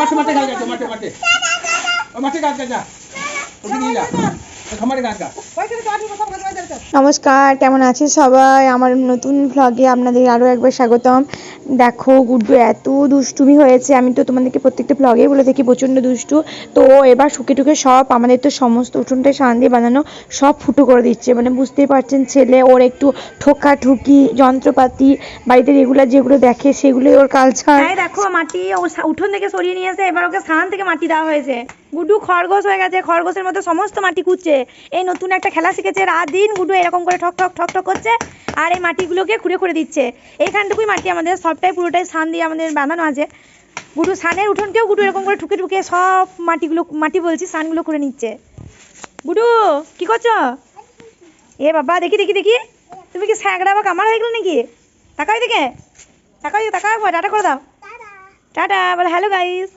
মাঠে মাঠে গাছ মাঠে মাঠে। মাঠে গাছ গাছ যা নিয়ে যা নমস্কার কেমন আছে সবাই? আমার নতুন ভ্লগে আপনাদের আরও একবার স্বাগতম। দেখো গুড্ডু এত দুষ্টুমি হয়েছে। আমি তো তোমাদেরকে প্রত্যেকটা ভ্লগেই বলে থাকি প্রচণ্ড দুষ্টু। তো এবার শুকে টুকে সব আমাদের তো সমস্ত উঠোনটা সান দিয়ে বানানো সব ফুটো করে দিচ্ছে। মানে বুঝতেই পারছেন ছেলে ওর একটু ঠোকা ঠুকি যন্ত্রপাতি বাড়িতে রেগুলার যেগুলো দেখে সেগুলোই ওর কালচার দেখো মাটি ও উঠোন থেকে সরিয়ে নিয়ে এসে এবার ওকে স্থান থেকে মাটি দেওয়া হয়েছে। গুড্ডু খরগোশ হয়ে গেছে খরগোশের মতো সমস্ত মাটি কুচ্ছে এই নতুন একটা খেলা শিখেছে রাত দিন গুড্ডু এরকম করে ঠক ঠক ঠক ঠক করছে আর এই মাটিগুলোকে খুঁড়ে খুঁড়ে দিচ্ছে। এইখানটুকুই মাটি আমাদের সবটাই পুরোটাই সান দিয়ে আমাদের বাঁধানো আছে। গুডু সানের উঠোনকেও গুডু এরকম করে ঠুকে ঠুকে সব মাটিগুলো মাটি বলছি সানগুলো করে নিচ্ছে। গুডু কি করছ? এ বাবা দেখি দেখি দেখি। তুমি কি স্যাঁকড়া বা কামার হয়ে গেলো নাকি? তাকাই দেখে তাকাই তাকাই টাটা করে দাও। টাটা। বলে হ্যালো গাইস